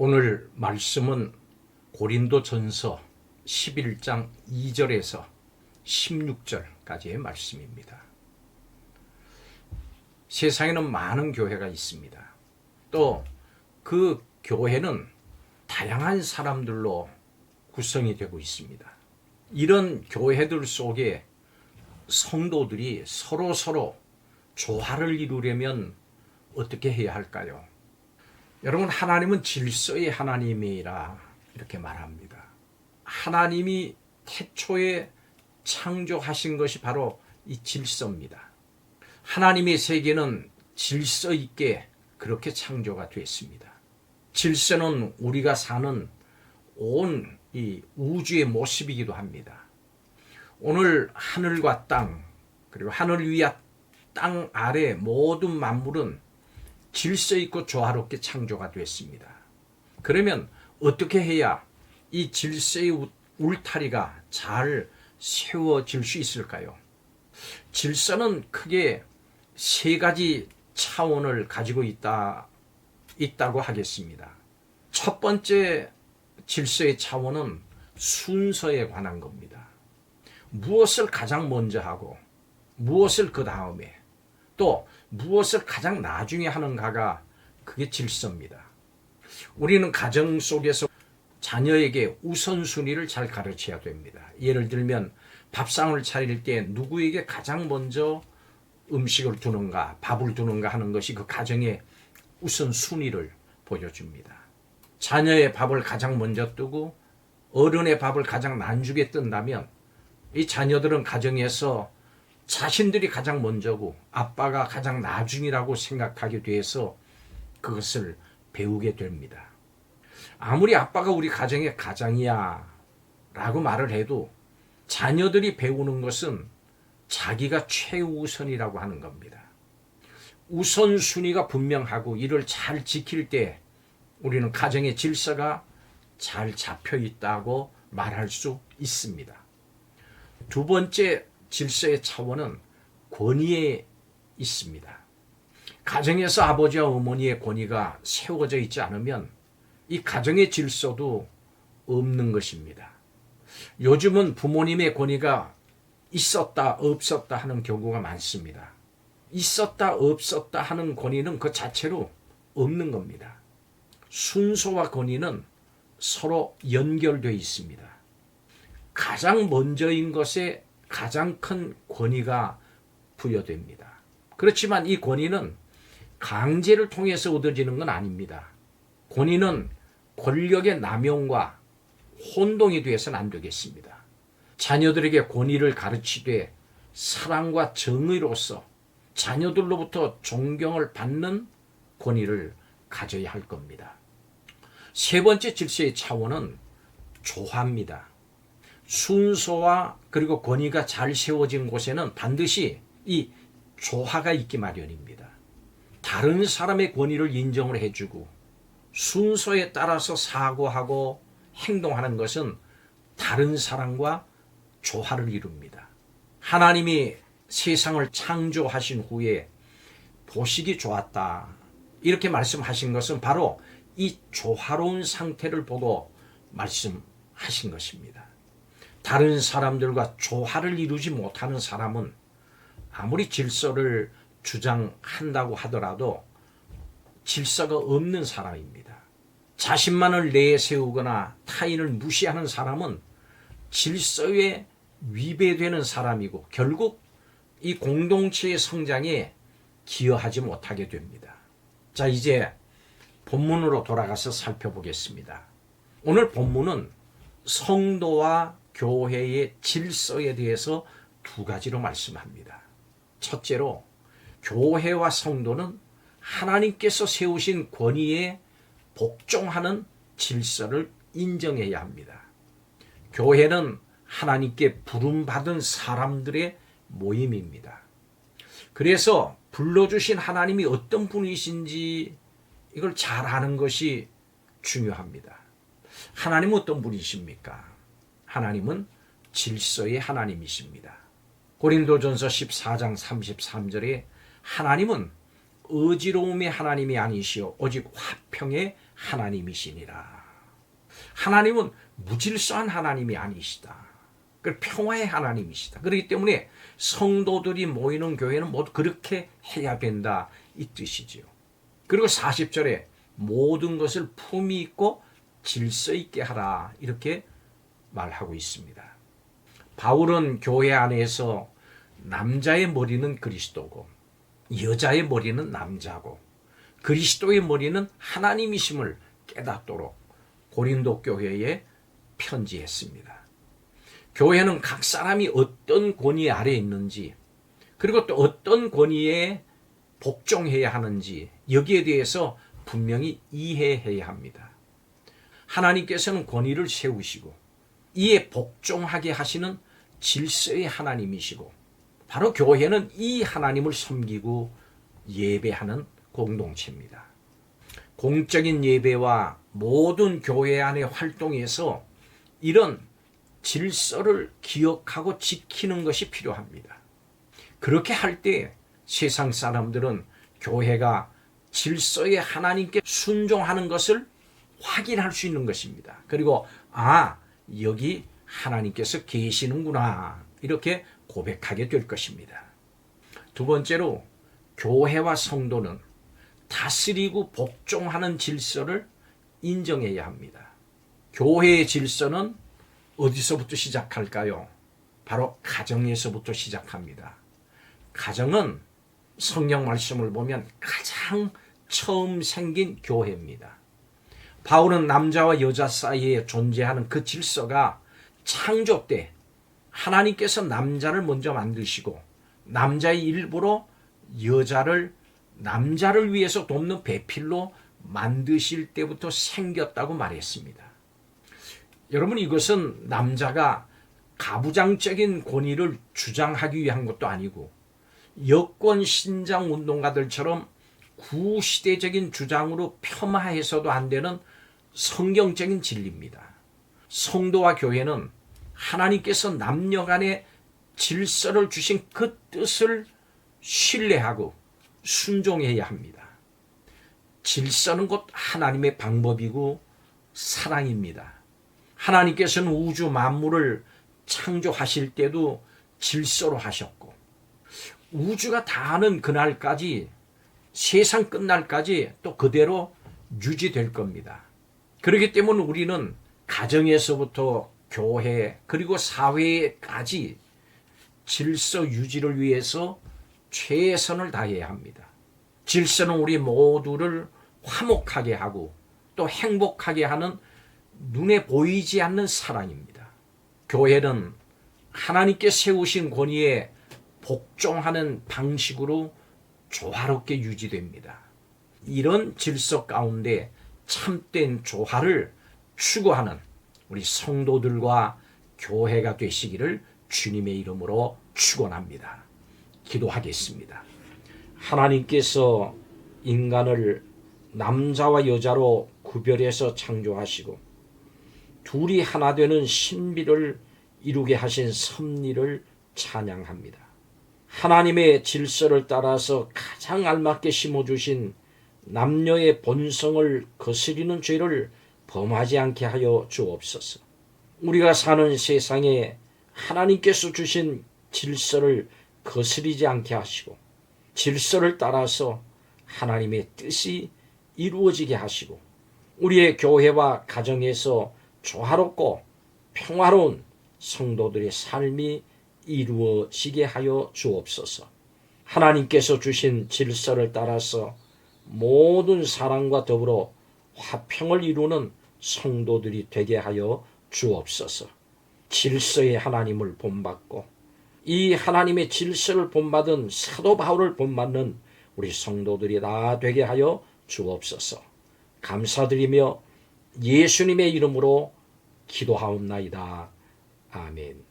오늘 말씀은 고린도 전서 11장 2절에서 16절까지의 말씀입니다. 세상에는 많은 교회가 있습니다. 또 그 교회는 다양한 사람들로 구성이 되고 있습니다. 이런 교회들 속에 성도들이 서로 서로 조화를 이루려면 어떻게 해야 할까요? 여러분 하나님은 질서의 하나님이라 이렇게 말합니다. 하나님이 태초에 창조하신 것이 바로 이 질서입니다. 하나님의 세계는 질서 있게 그렇게 창조가 됐습니다. 질서는 우리가 사는 온 이 우주의 모습이기도 합니다. 오늘 하늘과 땅 그리고 하늘 위와 땅 아래 모든 만물은 질서 있고 조화롭게 창조가 됐습니다. 그러면 어떻게 해야 이 질서의 우- 울타리가 잘 세워질 수 있을까요? 질서는 크게 세 가지 차원을 가지고 있다, 있다고 하겠습니다. 첫 번째 질서의 차원은 순서에 관한 겁니다. 무엇을 가장 먼저 하고, 무엇을 그 다음에, 또 무엇을 가장 나중에 하는가가 그게 질서입니다. 우리는 가정 속에서 자녀에게 우선순위를 잘 가르쳐야 됩니다. 예를 들면 밥상을 차릴 때 누구에게 가장 먼저 음식을 두는가, 밥을 두는가 하는 것이 그 가정의 우선순위를 보여줍니다. 자녀의 밥을 가장 먼저 뜨고 어른의 밥을 가장 난죽에 뜬다면 이 자녀들은 가정에서 자신들이 가장 먼저고 아빠가 가장 나중이라고 생각하게 돼서 그것을 배우게 됩니다. 아무리 아빠가 우리 가정의 가장이야 라고 말을 해도 자녀들이 배우는 것은 자기가 최우선이라고 하는 겁니다. 우선순위가 분명하고 이를 잘 지킬 때 우리는 가정의 질서가 잘 잡혀 있다고 말할 수 있습니다. 두 번째 질서의 차원은 권위에 있습니다. 가정에서 아버지와 어머니의 권위가 세워져 있지 않으면 이 가정의 질서도 없는 것입니다. 요즘은 부모님의 권위가 있었다, 없었다 하는 경우가 많습니다. 있었다, 없었다 하는 권위는 그 자체로 없는 겁니다. 순서와 권위는 서로 연결되어 있습니다. 가장 먼저인 것에 가장 큰 권위가 부여됩니다. 그렇지만 이 권위는 강제를 통해서 얻어지는 건 아닙니다. 권위는 권력의 남용과 혼동이 되어서는 안 되겠습니다. 자녀들에게 권위를 가르치되 사랑과 정의로서 자녀들로부터 존경을 받는 권위를 가져야 할 겁니다. 세 번째 질서의 차원은 조화입니다. 순서와 그리고 권위가 잘 세워진 곳에는 반드시 이 조화가 있기 마련입니다. 다른 사람의 권위를 인정을 해주고 순서에 따라서 사고하고 행동하는 것은 다른 사람과 조화를 이룹니다. 하나님이 세상을 창조하신 후에 보시기 좋았다. 이렇게 말씀하신 것은 바로 이 조화로운 상태를 보고 말씀하신 것입니다. 다른 사람들과 조화를 이루지 못하는 사람은 아무리 질서를 주장한다고 하더라도 질서가 없는 사람입니다. 자신만을 내세우거나 타인을 무시하는 사람은 질서에 위배되는 사람이고 결국 이 공동체의 성장에 기여하지 못하게 됩니다. 자, 이제 본문으로 돌아가서 살펴보겠습니다. 오늘 본문은 성도와 교회의 질서에 대해서 두 가지로 말씀합니다. 첫째로 교회와 성도는 하나님께서 세우신 권위에 복종하는 질서를 인정해야 합니다. 교회는 하나님께 부름받은 사람들의 모임입니다. 그래서 불러주신 하나님이 어떤 분이신지 이걸 잘 아는 것이 중요합니다. 하나님은 어떤 분이십니까? 하나님은 질서의 하나님이십니다. 고린도전서 14장 33절에 하나님은 어지러움의 하나님이 아니시오 오직 화평의 하나님이시니라. 하나님은 무질서한 하나님이 아니시다. 그 평화의 하나님이시다. 그렇기 때문에 성도들이 모이는 교회는 모두 그렇게 해야 된다 이 뜻이지요. 그리고 40절에 모든 것을 품위 있고 질서 있게 하라 이렇게 말하고 있습니다. 바울은 교회 안에서 남자의 머리는 그리스도고 여자의 머리는 남자고 그리스도의 머리는 하나님이심을 깨닫도록 고린도 교회에 편지했습니다. 교회는 각 사람이 어떤 권위 아래 있는지 그리고 또 어떤 권위에 복종해야 하는지 여기에 대해서 분명히 이해해야 합니다. 하나님께서는 권위를 세우시고 이에 복종하게 하시는 질서의 하나님이시고 바로 교회는 이 하나님을 섬기고 예배하는 공동체입니다. 공적인 예배와 모든 교회 안의 활동에서 이런 질서를 기억하고 지키는 것이 필요합니다. 그렇게 할 때 세상 사람들은 교회가 질서에 하나님께 순종하는 것을 확인할 수 있는 것입니다. 그리고 아, 여기 하나님께서 계시는구나. 이렇게 고백하게 될 것입니다. 두 번째로 교회와 성도는 다스리고 복종하는 질서를 인정해야 합니다. 교회의 질서는 어디서부터 시작할까요? 바로 가정에서부터 시작합니다. 가정은 성경 말씀을 보면 가장 처음 생긴 교회입니다. 바울은 남자와 여자 사이에 존재하는 그 질서가 창조 때 하나님께서 남자를 먼저 만드시고 남자의 일부로 여자를 남자를 위해서 돕는 배필로 만드실 때부터 생겼다고 말했습니다. 여러분 이것은 남자가 가부장적인 권위를 주장하기 위한 것도 아니고 여권 신장 운동가들처럼 구시대적인 주장으로 폄하해서도 안 되는 성경적인 진리입니다. 성도와 교회는 하나님께서 남녀 간의 질서를 주신 그 뜻을 신뢰하고 순종해야 합니다. 질서는 곧 하나님의 방법이고 사랑입니다. 하나님께서는 우주 만물을 창조하실 때도 질서로 하셨고 우주가 다하는 그날까지 세상 끝날까지 또 그대로 유지될 겁니다. 그렇기 때문에 우리는 가정에서부터 교회 그리고 사회까지 질서 유지를 위해서 최선을 다해야 합니다. 질서는 우리 모두를 화목하게 하고 또 행복하게 하는 눈에 보이지 않는 사랑입니다. 교회는 하나님께 세우신 권위에 복종하는 방식으로 조화롭게 유지됩니다. 이런 질서 가운데 참된 조화를 추구하는 우리 성도들과 교회가 되시기를 주님의 이름으로 축원합니다. 기도하겠습니다. 하나님께서 인간을 남자와 여자로 구별해서 창조하시고 둘이 하나 되는 신비를 이루게 하신 섭리를 찬양합니다. 하나님의 질서를 따라서 가장 알맞게 심어주신 남녀의 본성을 거스리는 죄를 범하지 않게 하여 주옵소서. 우리가 사는 세상에 하나님께서 주신 질서를 거스리지 않게 하시고 질서를 따라서 하나님의 뜻이 이루어지게 하시고 우리의 교회와 가정에서 조화롭고 평화로운 성도들의 삶이 이루어지게 하여 주옵소서. 하나님께서 주신 질서를 따라서 모든 사랑과 더불어 화평을 이루는 성도들이 되게 하여 주옵소서. 질서의 하나님을 본받고 이 하나님의 질서를 본받은 사도 바울을 본받는 우리 성도들이 다 되게 하여 주옵소서. 감사드리며 예수님의 이름으로 기도하옵나이다. 아멘.